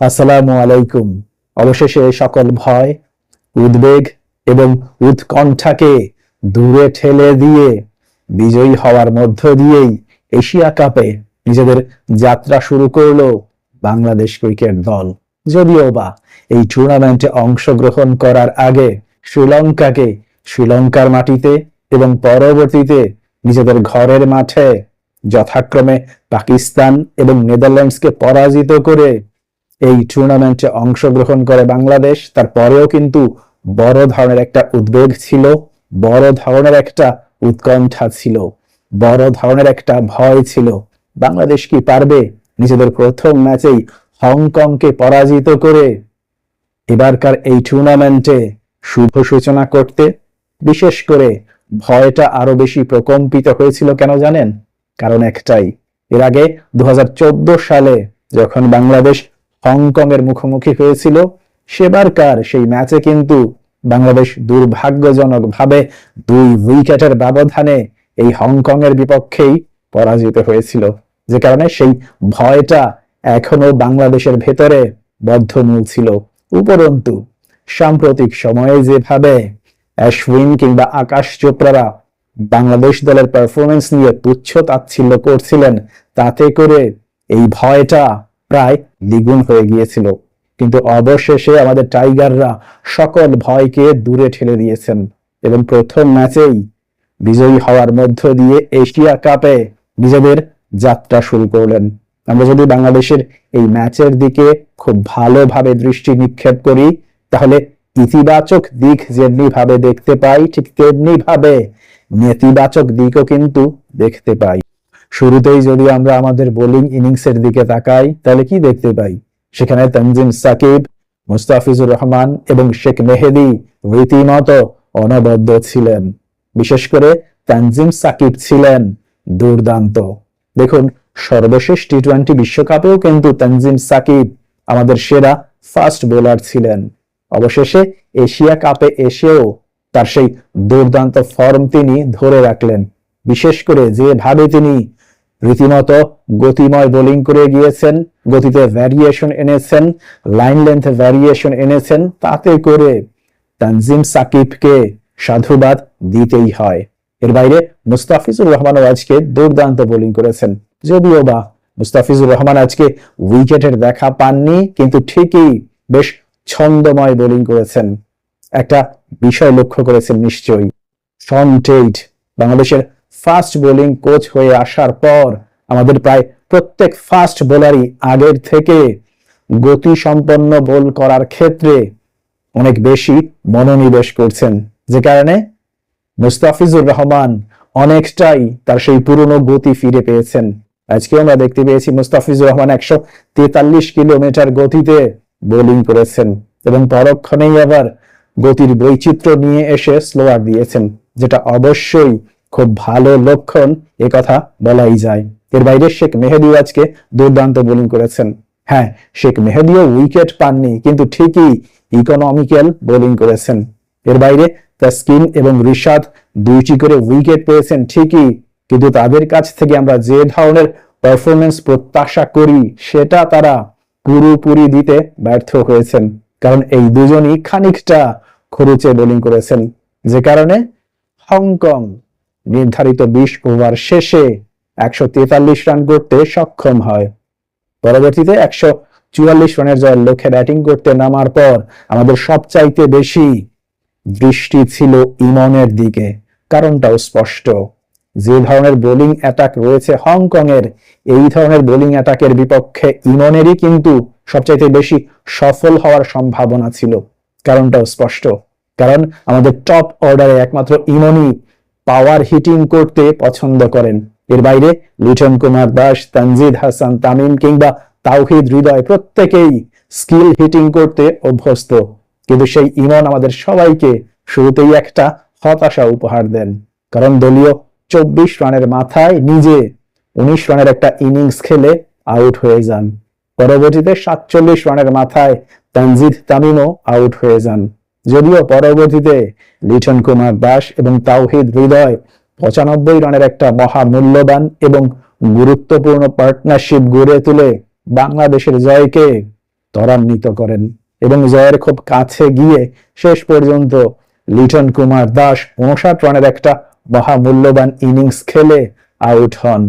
আসসালামু আলাইকুম। অবশেষে সকল ভয়, উদ্বেগ এবং উৎকণ্ঠাকে দূরে ঠেলে দিয়ে, বিজয়ী হওয়ার মধ্য দিয়েই এশিয়া কাপে নিজেদের যাত্রা শুরু করল বাংলাদেশ ক্রিকেট দল। যদিও বা এই টুর্নামেন্টে অংশগ্রহণ করার আগে শ্রীলঙ্কাকে শ্রীলঙ্কার মাটিতে এবং পরবর্তীতে নিজেদের ঘরের মাঠে যথাক্রমে পাকিস্তান এবং নেদারল্যান্ডসকে পরাজিত করে এই টুর্নামেন্টে অংশগ্রহণ করে বাংলাদেশ, তারপরেও কিন্তু বড় ধরনের একটা উদ্বেগ ছিল, বড় ধরনের একটা উৎকণ্ঠা ছিল, বড় ধরনের একটা ভয় ছিল। বাংলাদেশ কি পারবে? নিজেদের প্রথম ম্যাচেই হংকংকে পরাজিত করে এবারকার এই টুর্নামেন্টে শুভ সূচনা করতে, বিশেষ করে ভয়টা আরও বেশি প্রকম্পিত হয়েছিল কেন জানেন? কারণ একটাই, এর আগে দু হাজার চোদ্দ সালে যখন বাংলাদেশ হংকং এর মুখোমুখি হয়েছিল। সেবারকার সেই ম্যাচে কিন্তু বাংলাদেশ দুর্ভাগ্যজনক ভাবে দুই উইকেটের ব্যবধানে এই হংকং এর বিপক্ষেই পরাজিত হয়েছিল। যে কারণে সেই ভয়টা এখনও বাংলাদেশের ভেতরে বদ্ধমূল ছিল। উপরন্তু, সাম্প্রতিক সময়ে যেভাবে অশ্বিন কিংবা আকাশ চোপড়ারা বাংলাদেশ দলের পারফরমেন্স নিয়ে তুচ্ছ তাচ্ছিল্য করছিলেন, তাতে করে এই ভয়টা প্রায় দ্বিগুণ হয়ে গিয়েছিল। কিন্তু অবশেষে আমাদের টাইগাররা সকল ভয়কে দূরে ঠেলে দিয়েছেন এবং প্রথম ম্যাচেই বিজয়ী হওয়ার মধ্য দিয়ে এশিয়া কাপে নিজেদের যাত্রা শুরু করলেন। আমরা যদি বাংলাদেশের এই ম্যাচের দিকে খুব ভালোভাবে দৃষ্টি নিক্ষেপ করি, তাহলে ইতিবাচক দিক যেমনি ভাবে দেখতে পাই, ঠিক তেমনি ভাবে নেতিবাচক দিকও কিন্তু দেখতে পাই। শুরুতেই যদি আমরা আমাদের বোলিং ইনিংসের দিকে তাকাই, তাহলে কি দেখতে পাই? সেখানে তানজিম সাকিব, মুস্তাফিজুর রহমান এবং শেখ মেহেদি রীতিমতো অনবদ্য ছিলেন। বিশেষ করে তানজিম সাকিব ছিলেন দুর্দান্ত। দেখুন, সর্বশেষ টি টোয়েন্টি বিশ্বকাপেও কিন্তু তানজিম সাকিব আমাদের সেরা ফাস্ট বোলার ছিলেন। অবশেষে এশিয়া কাপে এসেও তার সেই দুর্দান্ত ফর্ম তিনি ধরে রাখলেন। বিশেষ করে যেভাবে তিনি রীতিমতো গতিময় বোলিং করে গিয়েছেন, গতিতে ভ্যারিয়েশন এনেছেন লাইন লেন্থ ভ্যারিয়েশন এনেছেন, তাতে করে তানজিম সাকিবকে সাধুবাদ দিতেই হয়। এর বাইরে মুস্তাফিজুর রহমানও আজকে দুর্দান্ত বোলিং করেছেন। যদিও বা মুস্তাফিজুর রহমান আজকে উইকেটের দেখা পাননি, কিন্তু ঠিকই বেশ ছন্দময় বোলিং করেছেন। একটা বিষয় লক্ষ্য করেছেন নিশ্চয়ই। টেইট বাংলাদেশের ফাস্ট বোলিং কোচ হয়ে আসার পর আমাদের প্রায় প্রত্যেক ফাস্ট বোলারই আগের থেকে গতি সম্পন্ন বোল করার ক্ষেত্রে অনেক বেশি মনোনিবেশ করছেন। যে কারণে মুস্তাফিজুর রহমান অনেকটাই তার সেই পুরনো গতি ফিরে পেয়েছেন। আজকে আমরা দেখতে পেয়েছি মুস্তাফিজুর রহমান একশো তেতাল্লিশ কিলোমিটার গতিতে বোলিং করেছেন এবং পরক্ষণেই আবার গতির বৈচিত্র্য নিয়ে এসে স্লোয়ার দিয়েছেন, যেটা অবশ্যই খুব ভালো লক্ষণ এ কথা বলাই যায়। এর বাইরে শেখ মেহেদি আজকে দুর্দান্ত বোলিং করেছেন। হ্যাঁ শেখ মেহেদিও উইকেট পাননি, কিন্তু ঠিকই ইকোনমিক্যাল বোলিং করেছেন। এর বাইরে তাস্কিন এবং রিশাদ দুইটি করে উইকেট পেয়েছেন, ঠিকই। কিন্তু তাদের কাছ থেকে আমরা যে ধরনের পারফরমেন্স প্রত্যাশা করি, সেটা তারা পুরোপুরি দিতে ব্যর্থ হয়েছেন। কারণ এই দুজনই খানিকটা খরুচে বোলিং করেছেন। যে কারণে হংকং নির্ধারিত বিশ ওভার শেষে একশো তেতাল্লিশ রান করতে সক্ষম হয়। পরবর্তীতে একশো চুয়াল্লিশ রানের জয়ের লক্ষ্যে ব্যাটিং করতে নামার পর আমাদের সবচাইতে বেশি দৃষ্টি ছিল ইমনের দিকে। কারণটাও স্পষ্ট। যে ধরনের বোলিং অ্যাটাক রয়েছে হংকং এর এই ধরনের বোলিং অ্যাটাকের বিপক্ষে ইমনেরই কিন্তু সবচাইতে বেশি সফল হওয়ার সম্ভাবনা ছিল। কারণটাও স্পষ্ট। কারণ আমাদের টপ অর্ডারে একমাত্র ইমনই পাওয়ার হিটিং করতে পছন্দ করেন। এর বাইরে লিটন কুমার দাস, তানজিদ হাসান, তামিম কিংবা তাওহিদ হৃদয় প্রত্যেকেই স্কিল হিটিং করতে অভ্যস্ত। কিন্তু সেই ইমন আমাদের সবাইকে শুরুতেই একটা হতাশা উপহার দেন। কারণ দলীয় চব্বিশ রানের মাথায় নিজে উনিশ রানের একটা ইনিংস খেলে আউট হয়ে যান। পরবর্তীতে সাতচল্লিশ রানের মাথায় তানজিদ তামিমও আউট হয়ে যান। যদিও পরবর্তীতে লিটন কুমার দাস এবং তাওহিদ হৃদয় পঁচানব্বই রানের একটা মহামূল্যবান এবং গুরুত্বপূর্ণ পার্টনারশিপ গড়ে তুলে বাংলাদেশের জয়কে ত্বরান্বিত করেন এবং জয়ের খুব কাছে গিয়ে শেষ পর্যন্ত লিটন কুমার দাস উনষাট রানের একটা মহামূল্যবান ইনিংস খেলে আউট হন।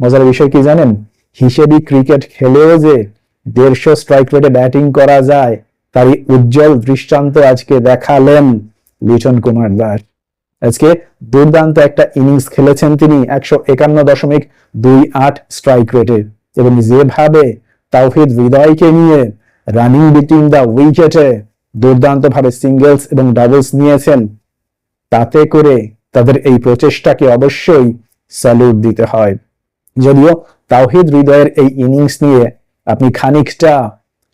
মজার বিষয় কি জানেন? হিসেবি ক্রিকেট খেলেও যে দেড়শো স্ট্রাইক রেটে ব্যাটিং করা যায়, তারই উজ্জ্বল দৃষ্টান্ত আজকে দেখালেন লিটন কুমার দাস আজকে দুর্দান্ত একটা ইনিংস খেলেছেন তিনি একশো একান্ন দশমিক দুই আট স্ট্রাইক রেটে এবং যেভাবে তাওহিদ হৃদয়কে নিয়ে রানিং বিটুইন দা উইকেটে দুর্দান্ত ভাবে সিঙ্গেলস এবং ডাবলস নিয়েছেন, তাতে করে তাদের এই প্রচেষ্টাকে অবশ্যই স্যালুট দিতে হয়। যদিও তাওহিদ হৃদয়ের এই ইনিংস নিয়ে আপনি খানিকটা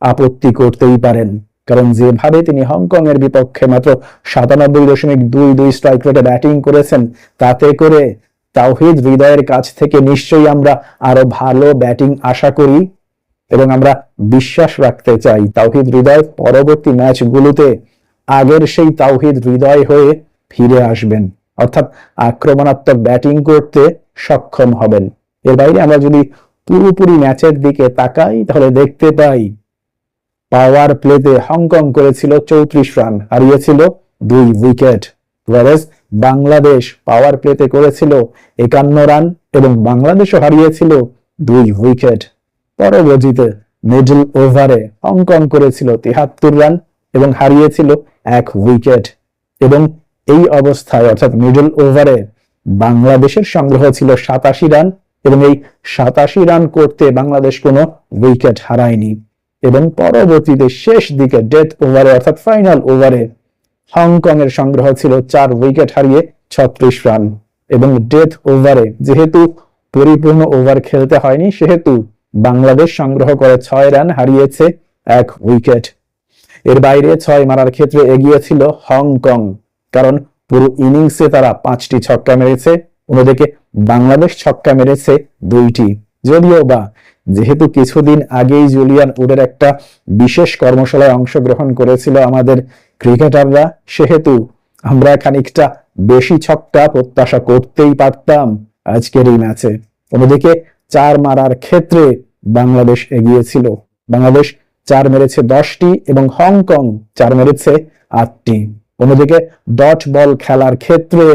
আপত্তি করতেই পারেন। কারণ যেভাবে তিনি হংকং এর বিপক্ষে মাত্র সাতানব্বই দশমিক দুই দুই স্ট্রাইক রেটে ব্যাটিং করেছেন, তাতে করে তাওহিদ হৃদয়ের কাছ থেকে নিশ্চয়ই আমরা আরও ভালো ব্যাটিং আশা করি এবং আমরা বিশ্বাস রাখতে চাই তাওহিদ হৃদয় পরবর্তী ম্যাচগুলোতে আগের সেই তাওহিদ হৃদয় হয়ে ফিরে আসবেন, অর্থাৎ আক্রমণাত্মক ব্যাটিং করতে সক্ষম হবেন। এর বাইরে আমরা যদি পুরোপুরি ম্যাচের দিকে তাকাই, তাহলে দেখতে পাই পাওয়ার প্লেতে হংকং করেছিল চৌত্রিশ রান, হারিয়েছিল দুই উইকেট। বাংলাদেশ পাওয়ার প্লেতে করেছিল একান্ন রান এবং বাংলাদেশও হারিয়েছিল দুই উইকেট। পরবর্তীতে মিডল ওভারে হংকং করেছিল তিহাত্তর রান এবং হারিয়েছিল এক উইকেট। এবং এই অবস্থায় অর্থাৎ মিডল ওভারে বাংলাদেশের সংগ্রহ ছিল সাতাশি রান এবং এই সাতাশি রান করতে বাংলাদেশ কোনো উইকেট হারায়নি। এবং পরবর্তীতে শেষ দিকে ডেথ ওভারে, অর্থাৎ ফাইনাল ওভারে হংকং এর সংগ্রহ ছিল চার উইকেট হারিয়ে ছত্রিশ রান। এবং ডেথ ওভারে যেহেতু পরিপূর্ণ ওভার খেলতে হয়নি, সেহেতু বাংলাদেশ সংগ্রহ করে ছয় রান হারিয়েছে এক উইকেট। এর বাইরে ছয় মারার ক্ষেত্রে এগিয়ে ছিল হংকং কারণ পুরো ইনিংসে তারা পাঁচটি ছক্কা মেরেছে। অন্যদিকে বাংলাদেশ ছক্কা মেরেছে দুইটি, যদিও বা যেহেতু কিছুদিন আগেই জুলিয়ান উডের একটা বিশেষ কর্মশালায় অংশগ্রহণ করেছিল আমাদের ক্রিকেটাররা, সেহেতু আমরা খানিকটা বেশি ছক্কা প্রত্যাশা করতেই পারতাম আজকের এই ম্যাচে। অন্যদিকে চার মারার ক্ষেত্রে বাংলাদেশ এগিয়েছিল। বাংলাদেশ চার মেরেছে দশটি এবং হংকং চার মেরেছে আটটি। অন্যদিকে ডট বল খেলার ক্ষেত্রে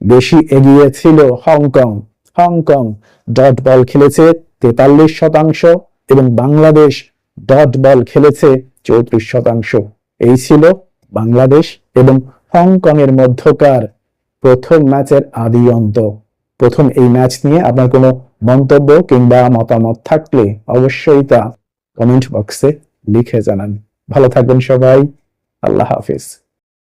বেশি এগিয়ে ছিল হংকং। হংকং ডট বল খেলেছে তেতাল্লিশ শতাংশ এবং বাংলাদেশ ডট বল খেলেছে চৌত্রিশ শতাংশ। এই ছিল বাংলাদেশ এবং হংকং এর মধ্যকার প্রথম ম্যাচের আদি অন্ত। প্রথম এই ম্যাচ নিয়ে আপনার কোনো মন্তব্য কিংবা মতামত থাকলে অবশ্যই তা কমেন্ট বক্সে লিখে জানান। ভালো থাকবেন সবাই। আল্লাহ হাফিজ।